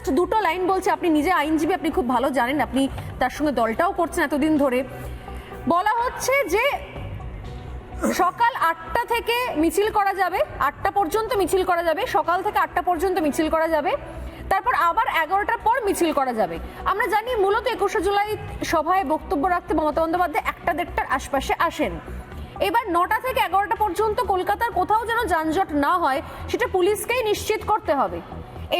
Just দুটো line বলছে, আপনি নিজে আইনজীবী, আপনি খুব ভালো জানেন, আপনি তার সঙ্গে দলটাও করছেন এতদিন ধরে। বলা হচ্ছে যে সকাল আটটা থেকে মিছিল করা যাবে, আটটা পর্যন্ত মিছিল করা যাবে, সকাল থেকে আটটা পর্যন্ত মিছিল করা যাবে, তারপর আবার এগারোটার পর মিছিল করা যাবে। আমরা জানি মূলত একুশে জুলাই সভায় বক্তব্য রাখতে মমতা বন্দ্যোপাধ্যায় একটা দেড়টার আশপাশে আসেন। এবার নটা থেকে এগারোটা পর্যন্ত কলকাতার কোথাও যেন যানজট না হয়, সেটা পুলিশকেই নিশ্চিত করতে হবে।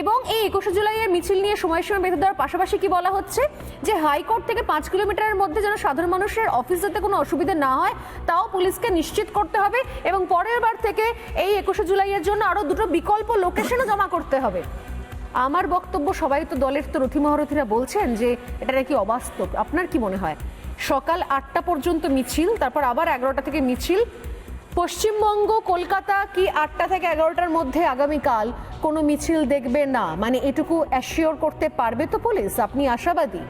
এবং এই একুশে জুলাইয়ের মিছিল নিয়ে সময়সীমা বেঁধে দেওয়ার পাশাপাশি কি বলা হচ্ছে? যে হাইকোর্ট থেকে পাঁচ কিলোমিটারের মধ্যে যেন সাধারণ মানুষের অফিস যাতে কোনো অসুবিধা না হয়, তাও পুলিশকে নিশ্চিত করতে হবে এবং পরের বার থেকে এই একুশে জুলাইয়ের জন্য আরও দুটো বিকল্প লোকেশনও জমা করতে হবে। আমার বক্তব্য সবাই তো দলের তো রথী মহারথীরা বলছেন যে এটা নাকি অবাস্তব। আপনার কি মনে হয়? সকাল আটটা পর্যন্ত মিছিল, তারপর আবার এগারোটা থেকে মিছিল। পশ্চিমবঙ্গ, কলকাতা কি আটটা থেকে এগারোটার মধ্যে আগামীকাল কোনো মিছিল দেখবে না? মানে এটুকু অ্যাসিওর করতে পারবে তো পুলিশ? আপনি আশাবাদী?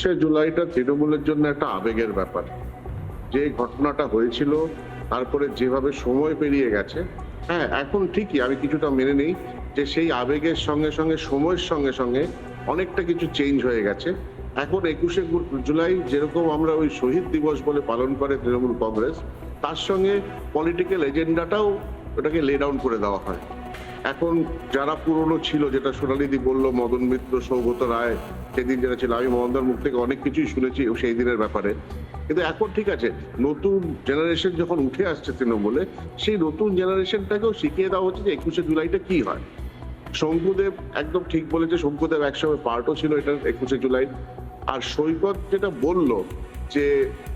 সে জুলাইটা তৃণমূলের জন্য একটা আবেগের ব্যাপার। যে ঘটনাটা হয়েছিল, তারপরে যেভাবে সময় পেরিয়ে গেছে হ্যাঁ এখন ঠিকই, আমি কিছুটা মেনে নেই যে সেই আবেগের সঙ্গে সঙ্গে, সময়ের সঙ্গে সঙ্গে অনেকটা কিছু চেঞ্জ হয়ে গেছে। এখন একুশে জুলাই যেরকম আমরা ওই শহীদ দিবস বলে পালন করে তৃণমূল কংগ্রেস, তার সঙ্গে পলিটিক্যাল এজেন্ডাটাও ওটাকে লে ডাউন করে দেওয়া হয়। এখন যারা পুরনো ছিল, যেটা সোনালিদি বলল, মদন মিত্র, সৌগত রায়, সেদিন যারা ছিল, আমি মদনদার মুখ থেকে অনেক কিছুই শুনেছি সেই দিনের ব্যাপারে। কিন্তু এখন ঠিক আছে, নতুন জেনারেশন যখন উঠে আসছে তৃণমূলে, সেই নতুন জেনারেশনটাকেও শিখিয়ে দেওয়া হচ্ছে যে একুশে জুলাইটা কি হয়। শঙ্কুদেব একদম ঠিক বলেছে, শঙ্কুদেব একসময় পার্টও ছিল এটা একুশে জুলাই। আর সৈকত যেটা বলল যে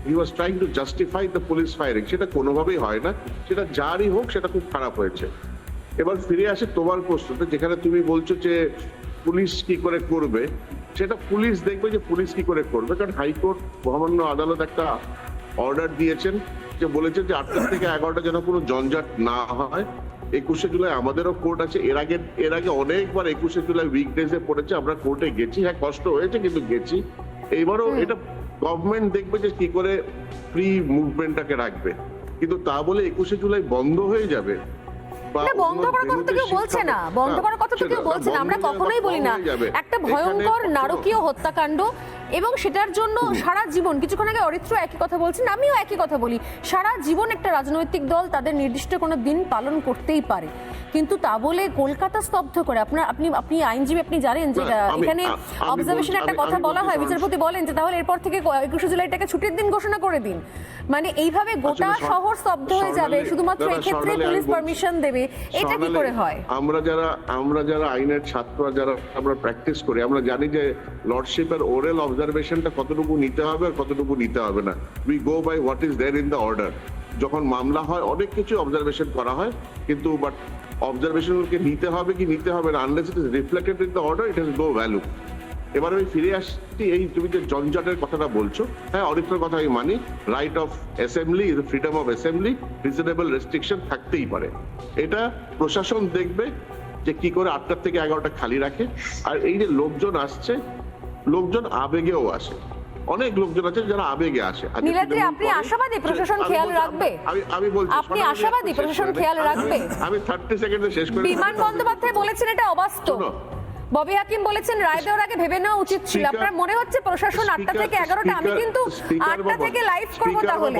he was trying to justify the police firing সেটা কোনোভাবেই হয় না। সেটা যারই হোক, সেটা খুব খারাপ হয়েছে। এবার ফিরে আসে তোমার প্রশ্নতে, যেখানে তুমি বলছো যে পুলিশ কি করে করবে, সেটা পুলিশ দেখবে যে পুলিশ কি করে করবে, কারণ হাইকোর্ট মহামান্য আদালত একটা অর্ডার দিয়েছেন যে বলেছেন যে আটটা থেকে এগারোটা যেন কোনো জঞ্জাট না হয়। একুশে জুলাই আমাদেরও কোর্ট আছে। এর আগে এর আগে অনেকবার একুশে জুলাই উইকডেজে পড়েছে আমরা কোর্টে গেছি। হ্যাঁ কষ্ট হয়েছে কিন্তু গেছি। এইবারও এটা গভর্নমেন্ট দেখবে যে কি করে ফ্রি মুভমেন্টটাকে রাখবে। কিন্তু তা বলে একুশে জুলাই বন্ধ হয়ে যাবে বা বন্ধ করার কথা তো কেউ বলছে না। বন্ধ করার কথা তো কেউ বলছে না। আমরা কখনোই বলি না। একটা ভয়ঙ্কর নারকীয় হত্যাকাণ্ড এবং সেটার জন্য সারা জীবন কিছুক্ষণ আগে অরিত্র একই কথা বলছেন আমিও একই কথা বলি সারা জীবন একটা রাজনৈতিক দল তাদের নির্দিষ্ট কোনো দিন পালন করতেই পারে। কিন্তু তা বলে কলকাতা স্তব্ধ করে আপনার আপনি আপনি আইনজীবী আপনি জানেন যে এখানে অবজারভেশন একটা কথা বলা হয় বিচারপতি বলেন যে তাহলে এরপর থেকে একুশে জুলাইটাকে ছুটির দিন ঘোষণা করে দিন। মানে এইভাবে গোটা শহর স্তব্ধ হয়ে যাবে শুধুমাত্র এক্ষেত্রে পুলিশ পারমিশন দেবে এটা কি করে হয়? আমরা যারা আমরা যারা আইনের ছাত্র যারা আমরা প্র্যাকটিস করি আমরা জানি যে লর্ডশিপের ওরেল অবজারভেশনটা কতটুকু নিতে হবে আর কতটুকু নিতে হবে না। We go by what is there in the order যখন মামলা হয়, অনেক কিছু অবজারভেশন করা হয়, কিন্তু বাট অবজারভেশনকে নিতে হবে কি নিতে হবে না unless it is reflected in the order it has no value এবার আমি ফিরে আসছি এই তুমি যে জঞ্জাটের কথাটা বলছো হ্যাঁ অরিত্রের কথা আমি মানি right of assembly freedom of assembly reasonable restriction থাকতেই পারে। এটা প্রশাসন দেখবে যে কি করে আটটার থেকে এগারোটা খালি রাখে। আর এই যে লোকজন আসছে লোকজন আবেগেও আসে। অনেক লোকজন আছে যারা আবেগে আসে। নীলাদ্রি, আপনি আশাবাদী প্রশাসন খেয়াল রাখবে? আমি আমি বলছি আপনি আশাবাদী প্রশাসন খেয়াল রাখবে? আমি থার্টি সেকেন্ডে শেষ করে বিমান বন্দ্যোপাধ্যায় বলেছেন এটা অবাস্তব। ববি হাকিম বলেছেন রায় দেওয়ার আগে ভেবে নেওয়া উচিত ছিল। আপনার মনে হচ্ছে প্রশাসন আটটা থেকে এগারোটা? আমি কিন্তু আটটা থেকে লাইভ করব তাহলে।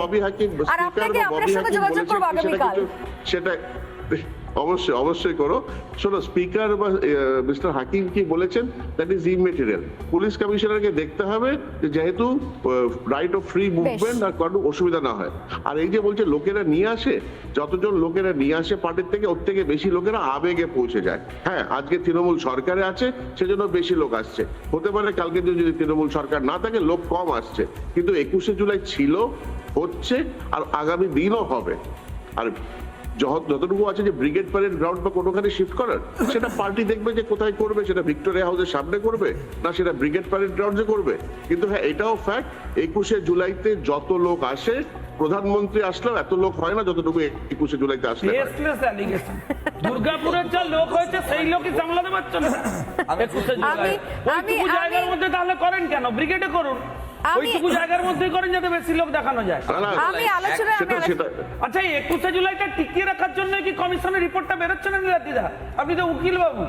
আর আপনাকে আপনার সঙ্গে যোগাযোগ করব আগামীকাল। সেটা অবশ্যই অবশ্যই করো। শোনো স্পিকার বা মিস্টার হাকিম কি বলেছেন? দ্যাট ইজ ইমেটেরিয়াল পুলিশ কমিশনারকে দেখতে হবে যে যেহেতু রাইট অফ ফ্রি মুভমেন্ট আর কোনো অসুবিধা না হয়। আর এই যে বলছে লোকেরা নিয়ে আসে যতজন লোকেরা নিয়ে আসে পার্টির থেকে ওর থেকে বেশি লোকেরা আবেগে পৌঁছে যায়। হ্যাঁ আজকে তৃণমূল সরকারে আছে সেজন্য বেশি লোক আসছে। হতে পারে কালকে যদি তৃণমূল সরকার না থাকে লোক কম আসছে। কিন্তু একুশে জুলাই ছিল হচ্ছে আর আগামী দিনও হবে। আর যতটুকু আছে যে ব্রিগেড প্যারেড গ্রাউন্ড বা কোনোখানে শিফট করার সেটা পার্টি দেখবে যে কোথায় করবে সেটা ভিক্টোরিয়া হাউসের সামনে করবে না সেটা ব্রিগেড প্যারেড গ্রাউন্ডে করবে। কিন্তু হ্যাঁ এটাও ফ্যাক্ট একুশে জুলাইতে যত লোক আসে প্রধানমন্ত্রী আসলেও এত লোক হয় না যতটুকু একুশে জুলাইতে আসলে দুর্গাপুরের যা লোক হয়েছে সেই লোকই সামলাতে পারছ না। একুশে জুলাই। আমি- আমি- ওইটুকু জায়গার আমি- মধ্যে তাহলে করেন কেন? ব্রিগেডে করুন। আমি- ওইটুকু জায়গার মধ্যেই করেন যাতে বেশি লোক দেখানো যায়। আমি আলোচনা আচ্ছা এই একুশে জুলাইটা টিকিয়ে রাখার জন্য কি কমিশনের রিপোর্টটা বেরোচ্ছে না নীলাদিদা আপনি তো উকিল বাবু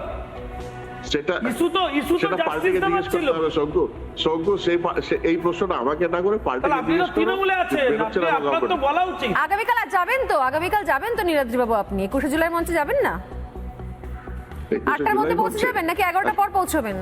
সেটা ইস্যু তো ইস্যু তো জাস্টিস দেওয়ার ছিল করতে হবে শঙ্কু। শঙ্কু সেই এই প্রশ্নটা আমাকে না করে আপনি তো তৃণমূলে আছেন। আপনি আপনার তো বলা উচিত। আগামীকাল আর যাবেন তো? আগামীকাল যাবেন তো নীলাদ্রি বাবু আপনি? একুশে জুলাই মঞ্চে যাবেন না? আটটার মধ্যে পৌঁছে যাবেন নাকি এগারোটা পর পৌঁছবেন?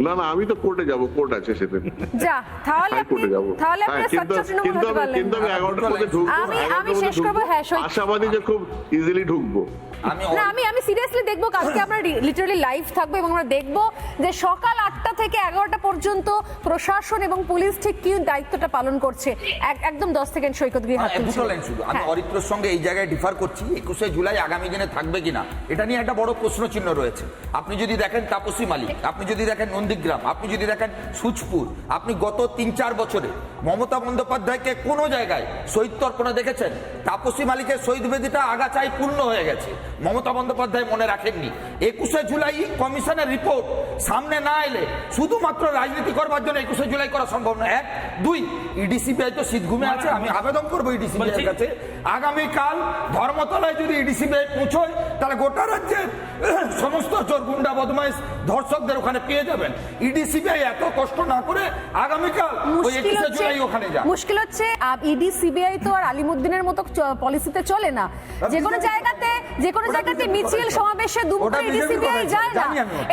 না না আমি তো কোর্টে যাব কোর্ট আছে সেদিন যা তাহলে আপনি হাইকোর্টে যাব। তাহলে আপনি সচ্চ কিন্তু আমি কিন্তু। আমি এগারোটার মধ্যে ঢুকবো। আমি- আমি শেষ করব হ্যাঁ, সই- আশাবাদী যে খুব ইজিলি ঢুকবো। আমি না আমি আমি সিরিয়াসলি দেখব কালকে আমরা লিটারালি লাইভ থাকব এবং আমরা দেখব যে সকাল থেকে এগারোটা পর্যন্ত প্রশাসন এবং পুলিশ ঠিক কি দায়িত্বটা পালন করছে? একদম দশ সেকেন্ড সৈকত গিয়ে হাত হ্যাঁ, শুধু। আমি হ্যাঁ। অরিত্রর সঙ্গে এই জায়গায় ডিফার করছি একুশে জুলাই আগামী দিনে থাকবে কিনা এটা নিয়ে একটা বড় প্রশ্ন চিহ্ন রয়েছে। আপনি যদি দেখেন তাপসী মালিক আপনি যদি দেখেন নন্দীগ্রাম আপনি যদি দেখেন সুচপুর আপনি গত তিন চার বছরে মমতা বন্দ্যোপাধ্যায়কে কোনো জায়গায় শহীদ তর্পণা দেখেছেন? তাপসী মালিকের শহীদ বেদিটা আগাছাই পূর্ণ হয়ে গেছে। মমতা বন্দ্যোপাধ্যায় মনে রাখেননি। একুশে জুলাই কমিশনের রিপোর্ট সামনে না এলে শুধুমাত্র রাজনীতি করবার জন্য একুশে জুলাই করা সম্ভব না এক দুই ইডিসিবিআই তো শীত ঘুমে আছে আমি আবেদন করব ইডিসিবিআই বলছি- কাছে। আগামীকাল ধর্মতলায় যদি ইডিসিবিআই পৌঁছয় তাহলে গোটা রাজ্যের সমস্ত চোর গুন্ডা বদমাইশ ধর্ষকদের ওখানে পেয়ে যাবেন। ইডিসিবিআই এত কষ্ট না করে আগামীকাল ওই মুশকিল একুশে হচ্ছে জুলাই ওখানে যান মুশকিল হচ্ছে ইডি সিবিআই তো আর আলিমুদ্দিনের মতো পলিসিতে চলে না। যে কোনো জায়গাতে যে কোনো জায়গাতে মিছিল সমাবেশে দুমুখে ওটা ইডি সিবিআই যায় না।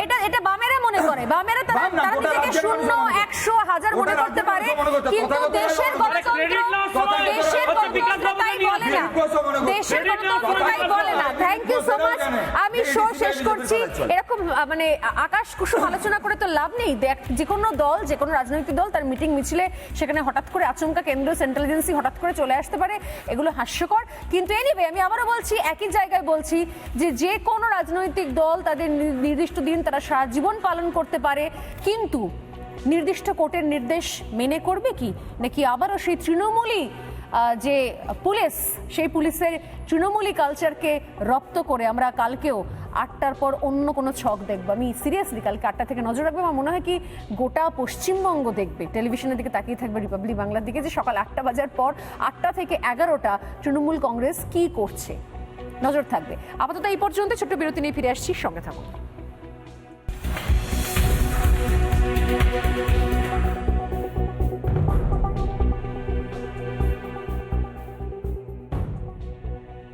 এটা এটা বামেরা মনে করে। বামেরা তারা তারা নিজেকে শূন্য। একশো হাজার মনে করতে পারে কিন্তু দেশের গণতন্ত্র দেশের গণতন্ত্র তাই বলে না। দেশের গণতন্ত্র তাই বলে না। থ্যাংক ইউ সো মাচ আমি শো শেষ করছি এরকম মানে আকাশ কুসুম আলোচনা করে তো লাভ নেই। দেখ যে কোনো দল যে কোনো রাজনৈতিক দল তার মিটিং মিছিলে সেখানে হঠাৎ করে আচমকা কেন্দ্রীয় সেন্ট্রাল এজেন্সি হঠাৎ করে চলে আসতে পারে এগুলো হাস্যকর। কিন্তু এনিওয়ে আমি আবারও বলছি একই জায়গায় বলছি যে যে কোনো রাজনৈতিক দল তাদের নির্দিষ্ট দিন তারা সারা জীবন পালন করতে পারে কিন্তু নির্দিষ্ট কোর্টের নির্দেশ মেনে করবে কি? নাকি আবারও সেই তৃণমূলই যে পুলিশ, সেই পুলিশের তৃণমূলী কালচারকে রপ্ত করে আমরা কালকেও আটটার পর অন্য কোনো ছক দেখব। আমি সিরিয়াসলি কালকে আটটা থেকে নজর রাখব। আমার মনে হয় কি গোটা পশ্চিমবঙ্গ দেখবে। টেলিভিশনের দিকে তাকিয়ে থাকবে রিপাবলিক বাংলার দিকে যে সকাল আটটা বাজার পর আটটা থেকে এগারোটা তৃণমূল কংগ্রেস কি করছে। নজর থাকবে। আপাতত এই পর্যন্ত ছোট্ট বিরতি নিয়ে ফিরে আসছি। সঙ্গে থাকুন।